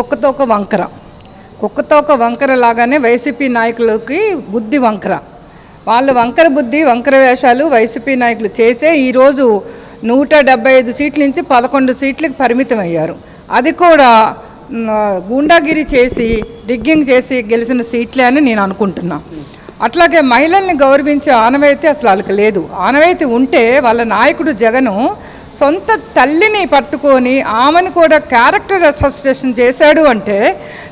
కుక్కతోక వంకర. కుక్కతోక వంకర లాగానే వైసీపీ నాయకులకి బుద్ధి వంకర. వాళ్ళు వంకర బుద్ధి వంకర వేషాలు వైసీపీ నాయకులు చేసే ఈరోజు నూట డెబ్బై ఐదు సీట్ల నుంచి పదకొండు సీట్లకు పరిమితం అయ్యారు అది కూడా గూండాగిరి చేసి డిగ్గింగ్ చేసి గెలిచిన సీట్లే అని నేను అనుకుంటున్నా. అట్లాగే మహిళల్ని గౌరవించే ఆనవాయితీ అసలు వాళ్ళకి లేదు. ఆనవాయితీ ఉంటే వాళ్ళ నాయకుడు జగను సొంత తల్లిని పట్టుకొని ఆమెను కూడా క్యారెక్టర్ అసోసియేషన్ చేశాడు అంటే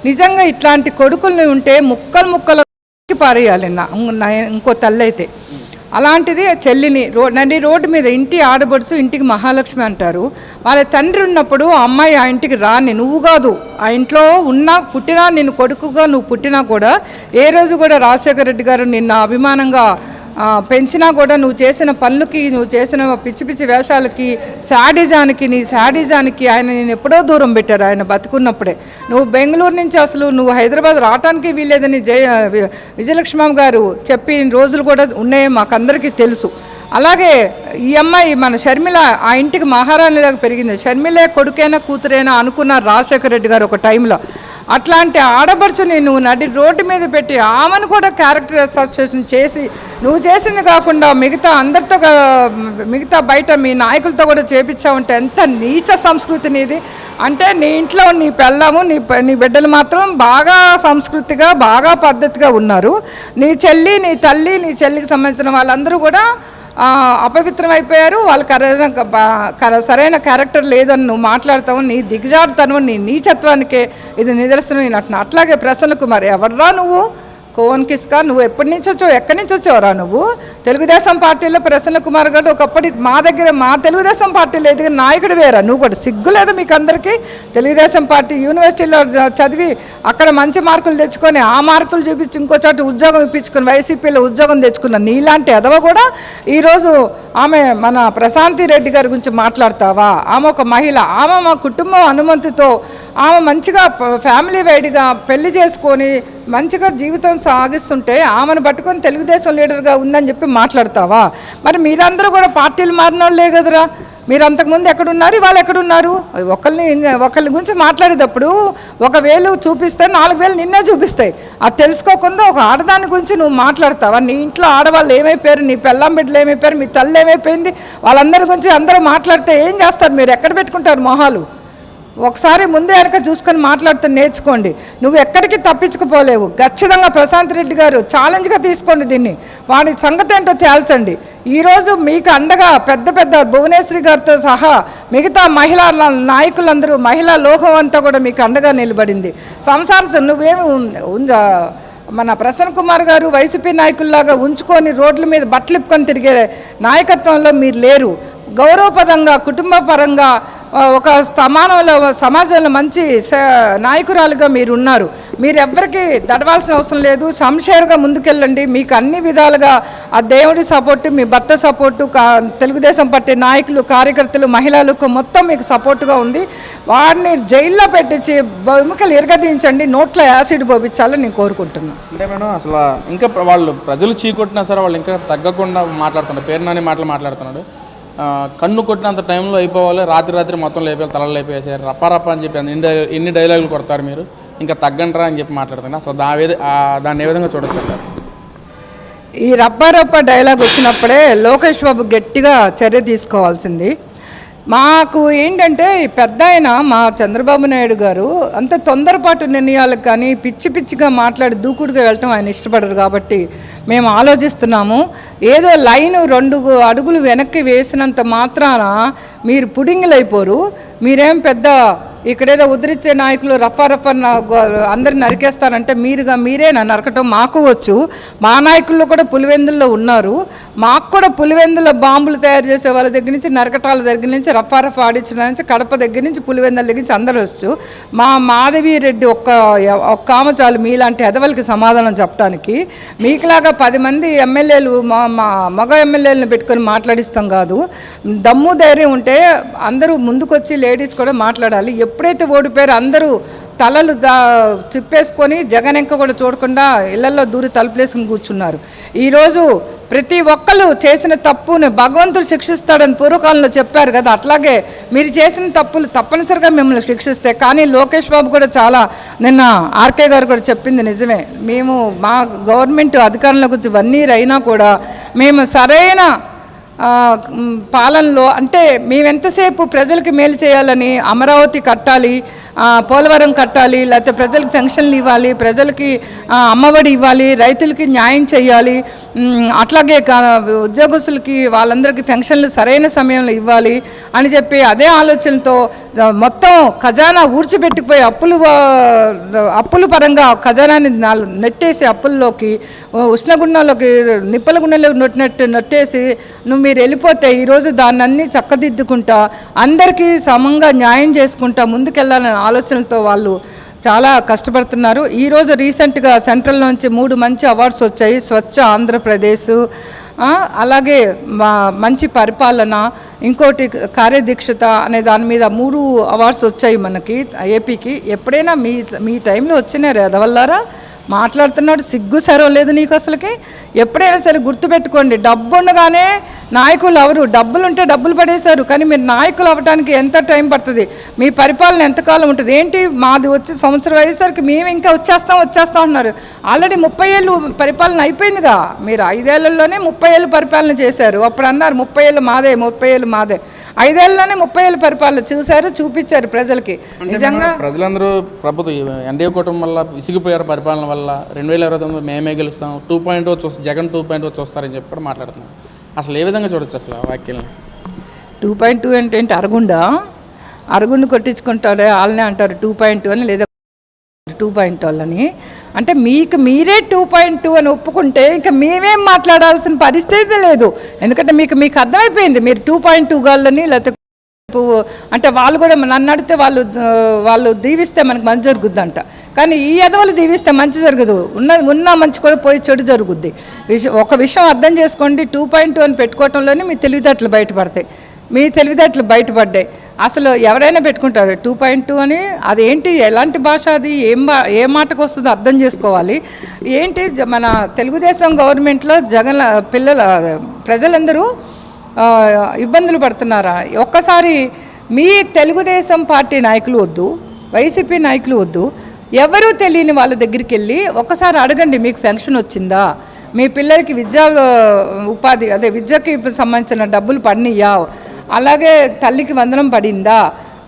నిజంగా ఇట్లాంటి కొడుకుల్ని ఉంటే ముక్కలు ముక్కలు పారేయాలి నా ఇంకో తల్లి అయితే. అలాంటిది చెల్లిని రో నడి రోడ్డు మీద ఇంటి ఆడబడుచు ఇంటికి మహాలక్ష్మి అంటారు. వాళ్ళ తండ్రి ఉన్నప్పుడు అమ్మాయి ఆ ఇంటికి రాని నువ్వు కాదు. ఆ ఇంట్లో ఉన్నా పుట్టినా నేను కొడుకుగా నువ్వు పుట్టినా కూడా ఏ రోజు కూడా రాజశేఖర రెడ్డి గారు నిన్న అభిమానంగా పెంచినా కూడా నువ్వు చేసిన పనులకి నువ్వు చేసిన పిచ్చి పిచ్చి వేషాలకి శాడిజానికి నీ శాడిజానికి ఆయన నేను ఎప్పుడో దూరం పెట్టారు ఆయన బతుకున్నప్పుడే. నువ్వు బెంగళూరు నుంచి అసలు నువ్వు హైదరాబాద్ రావటానికి వీల్లేదని జయ వి- విజయలక్ష్మమ్మ గారు చెప్పిన రోజులు కూడా ఉన్నాయి మాకందరికీ తెలుసు. అలాగే ఈ అమ్మాయి మన షర్మిల ఆ ఇంటికి మహారాణిలాగా పెరిగింది. షర్మిలే కొడుకైనా కూతురైనా అనుకున్నారు రాజశేఖర రెడ్డి గారు ఒక టైంలో. అట్లాంటి ఆడపడుచుని నువ్వు నడి రోడ్డు మీద పెట్టి ఆమెను కూడా క్యారెక్టర్ అసోసియేషన్ చేసి నువ్వు చేసింది కాకుండా మిగతా అందరితో మిగతా బయట మీ నాయకులతో కూడా చేపించావంటే ఎంత నీచ సంస్కృతి నీది. అంటే నీ ఇంట్లో నీ పెళ్ళాము నీ నీ బిడ్డలు మాత్రం బాగా సంస్కృతిగా బాగా పద్ధతిగా ఉన్నారు. నీ చెల్లి నీ తల్లి నీ చెల్లికి సంబంధించిన వాళ్ళందరూ కూడా అపవిత్రం అయిపోయారు వాళ్ళు కర- సరైన క్యారెక్టర్ లేదని నువ్వు మాట్లాడతావు. నీ దిగజారుతనం నీ నీచత్వానికే ఇది నిదర్శనం నేను అట్లాగే ప్రసన్న కుమార్ ఎవర్రా నువ్వు? కోవన్ కిస్కా నువ్వు ఎప్పటి నుంచి వచ్చావు ఎక్కడి నుంచి వచ్చావురా నువ్వు? తెలుగుదేశం పార్టీలో ప్రసన్న కుమార్ గారు ఒకప్పటి మా దగ్గర మా తెలుగుదేశం పార్టీలో ఎదిగిన నాయకుడు వేరా? నువ్వు కూడా సిగ్గు లేదు మీకు అందరికీ? తెలుగుదేశం పార్టీ యూనివర్సిటీలో చదివి అక్కడ మంచి మార్కులు తెచ్చుకొని ఆ మార్కులు చూపించి ఇంకో చోట ఉద్యోగం ఇప్పించుకొని వైసీపీలో ఉద్యోగం తెచ్చుకున్న నీలాంటి ఎదవ కూడా ఈరోజు ఆమె మన ప్రశాంతి రెడ్డి గారి గురించి మాట్లాడతావా? ఆమె ఒక మహిళ ఆమె మా కుటుంబం అనుమతితో ఆమె మంచిగా ఫ్యామిలీ వైడ్గా పెళ్ళి చేసుకొని మంచిగా జీవితం సాగిస్తుంటే ఆమెను పట్టుకొని తెలుగుదేశం లీడర్గా ఉందని చెప్పి మాట్లాడతావా? మరి మీరందరూ కూడా పార్టీలు మారిన వాళ్ళే కదరా. మీరు అంతకుముందు ఎక్కడున్నారు? వాళ్ళు ఎక్కడున్నారు? ఒకరిని ఒకరి గురించి మాట్లాడేటప్పుడు ఒక వేలు చూపిస్తే నాలుగు వేలు నిన్నే చూపిస్తాయి. అది తెలుసుకోకుండా ఒక ఆడదాని గురించి నువ్వు మాట్లాడతావా? నీ ఇంట్లో ఆడవాళ్ళు ఏమైపోయారు? నీ పెళ్ళం బిడ్డలు ఏమైపోయారు? మీ తల్లి ఏమైపోయింది? వాళ్ళందరి గురించి అందరూ మాట్లాడితే ఏం చేస్తారు? మీరు ఎక్కడ పెట్టుకుంటారు మొహాలు? ఒకసారి ముందే వెనక చూసుకొని మాట్లాడుతూ నేర్చుకోండి. నువ్వు ఎక్కడికి తప్పించుకుపోలేవు. ఖచ్చితంగా ప్రశాంత్ రెడ్డి గారు ఛాలెంజ్గా తీసుకోండి దీన్ని. వాడి సంగతి ఏంటో తేల్చండి. ఈరోజు మీకు అండగా పెద్ద పెద్ద భువనేశ్వరి గారితో సహా మిగతా మహిళా నాయకులందరూ మహిళా లోకం అంతా కూడా మీకు అండగా నిలబడింది. సంసార నువ్వేమి ఉం- ఉందా మన ప్రసన్న కుమార్ గారు వైసీపీ నాయకుల్లాగా ఉంచుకొని రోడ్ల మీద బట్టలిప్పుకొని తిరిగే నాయకత్వంలో మీరు లేరు. గౌరవపదంగా కుటుంబ పరంగా ఒక సమానంలో సమాజంలో మంచి నాయకురాలుగా మీరు ఉన్నారు మీరు ఎవ్వరికి దడవాల్సిన అవసరం లేదు. సంషేర్గా ముందుకెళ్ళండి. మీకు అన్ని విధాలుగా ఆ దేవుడి సపోర్టు మీ భర్త సపోర్టు కా తెలుగుదేశం పార్టీ నాయకులు కార్యకర్తలు మహిళలకు మొత్తం మీకు సపోర్టుగా ఉంది. వారిని జైల్లో పెట్టించి ఎముకలు ఎరగదీయించండి నోట్లో యాసిడ్ పోపించాలని నేను కోరుకుంటున్నాను అంటే మేడం అసలు ఇంకా వాళ్ళు ప్రజలు చీకొట్టినా సరే వాళ్ళు ఇంకా తగ్గకుండా మాట్లాడుతున్నారు. పేరు నాని మాటలు మాట్లాడుతున్నాడు. కన్ను కొట్టినంత టైంలో అయిపోవాలి. రాత్రి రాత్రి మొత్తం లేపేయాలి తలలు లేపేసారు రప్పారప్ప అని చెప్పి ఎన్ని ఎన్ని డైలాగులు కొడతారు మీరు. ఇంకా తగ్గంటారా అని చెప్పి మాట్లాడుతున్నా. సో దా దాన్ని ఏ విధంగా చూడొచ్చు అంటారు? ఈ రప్పారప్ప డైలాగ్ వచ్చినప్పుడే లోకేష్ బాబు గట్టిగా చర్య తీసుకోవాల్సింది. మాకు ఏంటంటే పెద్ద ఆయన మా చంద్రబాబు నాయుడు గారు అంత తొందరపాటు నిర్ణయాలకు కానీ పిచ్చి పిచ్చిగా మాట్లాడి దూకుడుగా వెళ్ళటం ఆయన ఇష్టపడరు కాబట్టి మేము ఆలోచిస్తున్నాము. ఏదో లైన్ రెండు అడుగులు వెనక్కి వేసినంత మాత్రాన మీరు పుడింగులైపోరు. మీరేం పెద్ద ఇక్కడేదో ఉద్రిచ్చే నాయకులు రఫా రఫా అందరిని నరికేస్తారంటే మీరుగా మీరే నా నరకటం మాకు వచ్చు. మా నాయకుల్లో కూడా పులివెందుల్లో ఉన్నారు. మాకు కూడా పులివెందుల బాంబులు తయారు చేసే వాళ్ళ దగ్గర నుంచి నరకటాల దగ్గర నుంచి రఫా రఫా ఆడించిన నుంచి కడప దగ్గర నుంచి పులివెందుల దగ్గర నుంచి అందరూ వచ్చు. మా మాధవి రెడ్డి ఒక్క ఒక్క ఆమె చాలు మీలాంటి ఎదవలకి సమాధానం చెప్పడానికి మీకులాగా పది మంది ఎమ్మెల్యేలు మా మా మగ ఎమ్మెల్యేలను పెట్టుకొని మాట్లాడిస్తాం కాదు. దమ్ము ధైర్యం ఉంటే అందరూ ముందుకొచ్చి లేడీస్ కూడా మాట్లాడాలి. ఎప్పుడైతే ఓడిపోయారో అందరూ తలలు దా తిప్పేసుకొని జగన్ ఎంక కూడా చూడకుండా ఇళ్ళలో దూరి తలుపులేసుకుని కూర్చున్నారు. ఈరోజు ప్రతి ఒక్కరు చేసిన తప్పుని భగవంతుడు శిక్షిస్తాడని పూర్వకాలంలో చెప్పారు కదా. అట్లాగే మీరు చేసిన తప్పులు తప్పనిసరిగా మిమ్మల్ని శిక్షిస్తే కానీ లోకేష్ బాబు కూడా చాలా నిన్న ఆర్కే గారు కూడా చెప్పింది నిజమే. మేము మా గవర్నమెంట్ అధికారంలోకి వచ్చి వన్ ఇయర్ అయినా కూడా మేము సరైన పాలనలో అంటే మేమెంతసేపు ప్రజలకు ప్రజలకి మేలు చేయాలని అమరావతి కట్టాలి పోలవరం కట్టాలి లేకపోతే ప్రజలకు పెన్షన్లు ఇవ్వాలి ప్రజలకి అమ్మఒడి ఇవ్వాలి రైతులకి న్యాయం చేయాలి అట్లాగే ఉద్యోగస్తులకి వాళ్ళందరికీ పెన్షన్లు సరైన సమయంలో ఇవ్వాలి అని చెప్పి అదే ఆలోచనతో మొత్తం ఖజానా ఊడ్చిపెట్టుకుపోయి అప్పులు అప్పుల పరంగా ఖజానాని నెట్టేసి అప్పుల్లోకి ఉష్ణగుండంలోకి నిప్పల గుండెలో నొట్టినట్టు నొట్టేసి నువ్వు మీరు వెళ్ళిపోతే ఈరోజు దాన్ని అన్ని చక్కదిద్దుకుంటా అందరికీ సమంగా న్యాయం చేసుకుంటా ముందుకెళ్ళాలనే ఆలోచనలతో వాళ్ళు చాలా కష్టపడుతున్నారు. ఈరోజు రీసెంట్గా సెంట్రల్ నుంచి మూడు మంచి అవార్డ్స్ వచ్చాయి. స్వచ్ఛ ఆంధ్రప్రదేశ్ అలాగే మా మంచి పరిపాలన ఇంకోటి కార్యదీక్షత అనే దాని మీద మూడు అవార్డ్స్ వచ్చాయి మనకి ఏపీకి. ఎప్పుడైనా మీ మీ టైంలో వచ్చినారు ఎదవల్లారా మాట్లాడుతున్నాడు సిగ్గు సరం లేదు నీకు అసలుకి. ఎప్పుడైనా సరే గుర్తుపెట్టుకోండి డబ్బు ఉండగానే నాయకులు ఎవరు? డబ్బులు ఉంటే డబ్బులు పడేశారు కానీ మీరు నాయకులు అవ్వడానికి ఎంత టైం పడుతుంది? మీ పరిపాలన ఎంతకాలం ఉంటుంది? ఏంటి మాది వచ్చి సంవత్సరం అయ్యేసరికి మేము ఇంకా వచ్చేస్తాం వచ్చేస్తాం అన్నారు. ఆల్రెడీ ముప్పై ఏళ్ళు పరిపాలన అయిపోయిందిగా. మీరు ఐదేళ్ళలోనే ముప్పై ఏళ్ళు పరిపాలన చేశారు. అప్పుడు అన్నారు ముప్పై ఏళ్ళు మాదే ముప్పై ఏళ్ళు మాదే. ఐదేళ్ళలోనే ముప్పై ఏళ్ళు పరిపాలన చూశారు చూపించారు ప్రజలకి. నిజంగా ప్రజలందరూ ప్రభుత్వం ఎన్డీఏ కూటమి వల్ల విసిగిపోయారు పరిపాలన వల్ల. రెండు వేల ఇరవై తొమ్మిది మేమే గెలుస్తాం. టూ పాయింట్ చూస్తాం జగన్ టూ పాయింట్ చూస్తారని చెప్పి కూడా మాట్లాడుతున్నాం అసలు ఏ విధంగా చూడొచ్చు అసలు ఆ వ్యాఖ్యల్ని? టూ పాయింట్ టూ అంటే ఏంటి? అరగుండా? అరగుండు కొట్టించుకుంటాడే వాళ్ళనే అంటారు టూ పాయింట్ టూ అని లేదా టూ పాయింట్ వాళ్ళని. అంటే మీకు మీరే టూ పాయింట్ టూ అని ఒప్పుకుంటే ఇంకా మేమేం మాట్లాడాల్సిన పరిస్థితి లేదు. ఎందుకంటే మీకు మీకు అర్థమైపోయింది. మీరు టూ పాయింట్ టూ గాళ్ళని లేకపోతే పువ్వు అంటే వాళ్ళు కూడా నన్ను అడిగితే వాళ్ళు వాళ్ళు దీవిస్తే మనకు మంచి జరుగుద్దంట. కానీ ఈ ఎదవలు దీవిస్తే మంచి జరగదు. ఉన్న ఉన్న మంచి కూడా పోయి చెడు జరుగుద్ది. విషయం ఒక విషయం అర్థం చేసుకోండి. టూ పాయింట్ టూ అని పెట్టుకోవటంలోనే మీ తెలివితేటలు బయటపడతాయి. మీ తెలివితేటలు బయటపడ్డాయి. అసలు ఎవరైనా పెట్టుకుంటారు. టూ పాయింట్ టూ అని అది ఏంటి? ఎలాంటి భాష అది? ఏం బా ఏ మాటకు వస్తుందో అర్థం చేసుకోవాలి. ఏంటి? మన తెలుగుదేశం గవర్నమెంట్లో జగన్ పిల్లల ప్రజలందరూ ఇబ్బందులు పడుతున్నారా? ఒక్కసారి మీ తెలుగుదేశం పార్టీ నాయకులు వద్దు వైసీపీ నాయకులు వద్దు ఎవరూ తెలియని వాళ్ళ దగ్గరికి వెళ్ళి ఒకసారి అడగండి మీకు పెన్షన్ వచ్చిందా? మీ పిల్లలకి విద్యా ఉపాధి అదే విద్యకి సంబంధించిన డబ్బులు పడినయ్యా అలాగే తల్లికి వందనం పడిందా?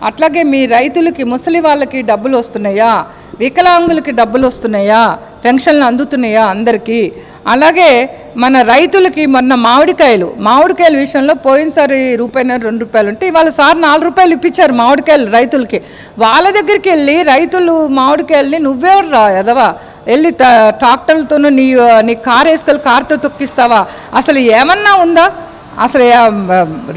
అట్లాగే మీ రైతులకి ముసలి వాళ్ళకి డబ్బులు వస్తున్నాయా? వికలాంగులకి డబ్బులు వస్తున్నాయా? పెన్షన్లు అందుతున్నాయా అందరికీ? అలాగే మన రైతులకి మొన్న మామిడికాయలు మామిడికాయల విషయంలో పోయినసారి రూపాయన రెండు రూపాయలు ఉంటే ఇవాళ సార్ నాలుగు రూపాయలు ఇప్పించారు మామిడికాయలు రైతులకి. వాళ్ళ దగ్గరికి వెళ్ళి రైతులు మామిడికాయలని నువ్వెవరు రా ఎదవా వెళ్ళి ట్రాక్టర్లతోనూ నీ నీ కారు వేసుకొని కార్తో తొక్కిస్తావా? అసలు ఏమన్నా ఉందా? అసలు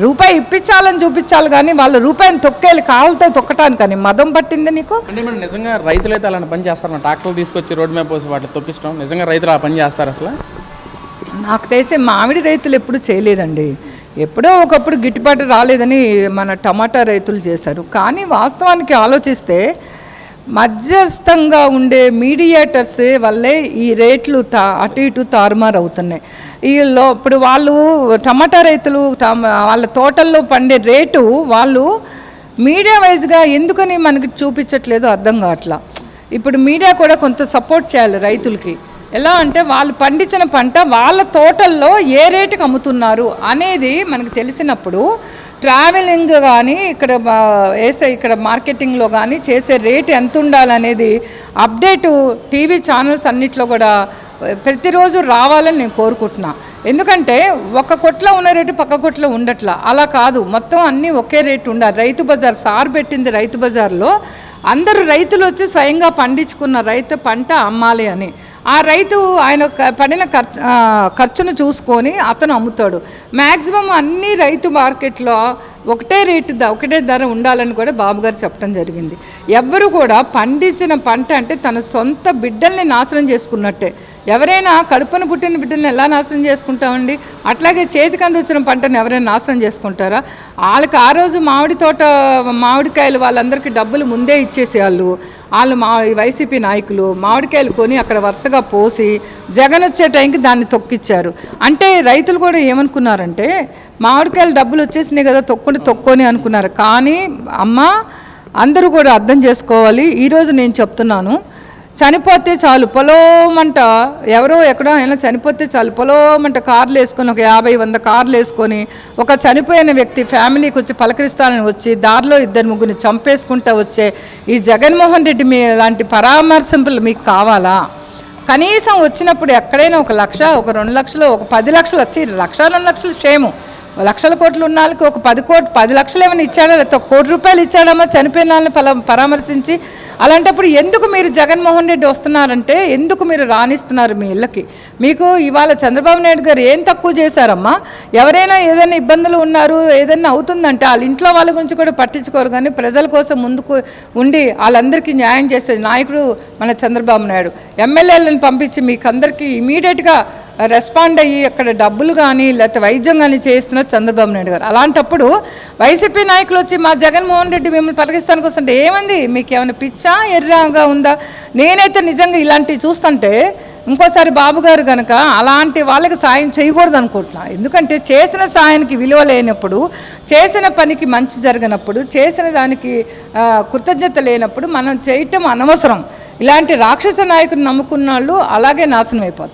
రూపాయి ఇప్పించాలని చూపించాలి కానీ వాళ్ళు రూపాయిని తొక్కేయాలి కాళ్ళతో తొక్కటానికి కానీ మదం పట్టింది నీకు? అంటే మరి నిజంగా రైతులైతే అలాంటి పని చేస్తారు ట్రాక్టర్లు తీసుకొచ్చి రోడ్డు మీద పోసి వాటిని తొక్కించడం నిజంగా రైతులు ఆ పని చేస్తారు అసలు? నాకు తెలిసి మామిడి రైతులు ఎప్పుడు చేయలేదండి. ఎప్పుడో ఒకప్పుడు గిట్టుబాటు రాలేదని మన టమాటా రైతులు చేశారు. కానీ వాస్తవానికి ఆలోచిస్తే మధ్యస్థంగా ఉండే మీడియేటర్స్ వల్లే ఈ రేట్లు తా అటు ఇటు తారుమారు అవుతున్నాయి. వీళ్ళు ఇప్పుడు వాళ్ళు టమాటా రైతులు తమ వాళ్ళ తోటల్లో పండే రేటు వాళ్ళు మీడియా వైజ్గా ఎందుకని మనకి చూపించట్లేదో అర్థం కావట్లా. ఇప్పుడు మీడియా కూడా కొంత సపోర్ట్ చేయాలి రైతులకి. ఎలా అంటే వాళ్ళు పండించిన పంట వాళ్ళ తోటల్లో ఏ రేటుకి అమ్ముతున్నారు అనేది మనకు తెలిసినప్పుడు ట్రావెలింగ్ కానీ ఇక్కడ వేసే ఇక్కడ మార్కెటింగ్లో కానీ చేసే రేట్ ఎంత ఉండాలనేది అప్డేటు టీవీ ఛానల్స్ అన్నిట్లో కూడా ప్రతిరోజు రావాలని నేను కోరుకుంటున్నా. ఎందుకంటే ఒక కొట్లో ఉన్న రేటు పక్క కొట్లో ఉండట్లా. అలా కాదు. మొత్తం అన్నీ ఒకే రేటు ఉండాలి. రైతు బజార్ సార్ పెట్టింది రైతు బజార్లో అందరూ రైతులు వచ్చి స్వయంగా పండించుకున్న రైతు పంట అమ్మాలి అని. ఆ రైతు ఆయన పడిన ఖర్చు ఖర్చును చూసుకొని అతను అమ్ముతాడు. మ్యాక్సిమం అన్ని రైతు మార్కెట్లో ఒకటే రేటు ఒకటే ధర ఉండాలని కూడా బాబు గారు చెప్పడం జరిగింది. ఎవ్వరు కూడా పండించిన పంట అంటే తన సొంత బిడ్డల్ని నాశనం చేసుకున్నట్టే. ఎవరైనా కడుపున పుట్టిన బిడ్డలను ఎలా నాశనం చేసుకుంటామండి? అట్లాగే చేతికి వచ్చిన పంటను ఎవరైనా నాశనం చేసుకుంటారా? వాళ్ళకి ఆ రోజు మామిడి తోట మామిడికాయలు వాళ్ళందరికీ డబ్బులు ముందే ఇచ్చేసేవాళ్ళు. వాళ్ళు మా వైసీపీ నాయకులు మామిడికాయలు కొని అక్కడ వరుసగా పోసి జగన్ వచ్చే టైంకి దాన్ని తొక్కిచ్చారు. అంటే రైతులు కూడా ఏమనుకున్నారంటే మామిడికాయలు డబ్బులు వచ్చేసినాయి కదా తొక్కుంటే తొక్కొని అనుకున్నారు. కానీ అమ్మ అందరూ కూడా అర్థం చేసుకోవాలి. ఈరోజు నేను చెప్తున్నాను చనిపోతే చాలు పొలోమంట. ఎవరో ఎక్కడో అయినా చనిపోతే చాలు పొలోమంట కార్లు వేసుకొని ఒక యాభై వంద కార్లు వేసుకొని ఒక చనిపోయిన వ్యక్తి ఫ్యామిలీకి వచ్చి పలకరిస్తానని వచ్చి దారిలో ఇద్దరు ముగ్గురిని చంపేసుకుంటూ వచ్చే ఈ జగన్మోహన్ రెడ్డి మీ లాంటి పరామర్శింపులు మీకు కావాలా? కనీసం వచ్చినప్పుడు ఎక్కడైనా ఒక లక్ష ఒక రెండు లక్షలు ఒక పది లక్షలు వచ్చి లక్ష రెండు లక్షలు షేము లక్షల కోట్లు ఉన్న వాళ్ళకి ఒక పది కోట్లు పది లక్షలు ఏమైనా ఇచ్చాడా? లేకపోతే ఒక కోటి రూపాయలు ఇచ్చాడమ్మా? చనిపోయిన వాళ్ళని పరామర్శించి. అలాంటప్పుడు ఎందుకు మీరు జగన్మోహన్ రెడ్డి వస్తున్నారంటే ఎందుకు మీరు రాణిస్తున్నారు మీ ఇళ్ళకి? మీకు ఇవాళ చంద్రబాబు నాయుడు గారు ఏం తక్కువ చేశారమ్మా? ఎవరైనా ఏదైనా ఇబ్బందులు ఉన్నారు ఏదైనా అవుతుందంటే వాళ్ళ ఇంట్లో వాళ్ళ గురించి కూడా పట్టించుకోరు. కానీ ప్రజల కోసం ముందుకు ఉండి వాళ్ళందరికీ న్యాయం చేసే నాయకుడు మన చంద్రబాబు నాయుడు. ఎమ్మెల్యేలను పంపించి మీకు అందరికీ ఇమీడియట్గా రెస్పాండ్ అయ్యి అక్కడ డబ్బులు కానీ లేకపోతే వైద్యం కానీ చేస్తున్న చంద్రబాబు నాయుడు గారు. అలాంటప్పుడు వైసీపీ నాయకులు వచ్చి మా జగన్మోహన్ రెడ్డి మిమ్మల్ని పలకిస్తానికి వస్తుంటే ఏమంది? మీకు ఏమైనా పిచ్చా ఎర్రగా ఉందా? నేనైతే నిజంగా ఇలాంటివి చూస్తుంటే ఇంకోసారి బాబు గారు కనుక అలాంటి వాళ్ళకి సాయం చేయకూడదు అనుకుంటున్నా. ఎందుకంటే చేసిన సాయానికి విలువ లేనప్పుడు చేసిన పనికి మంచి జరగనప్పుడు చేసిన దానికి కృతజ్ఞత లేనప్పుడు మనం చేయటం అనవసరం. ఇలాంటి రాక్షస నాయకుని నమ్ముకున్న వాళ్ళు అలాగే నాశనం అయిపోతారు.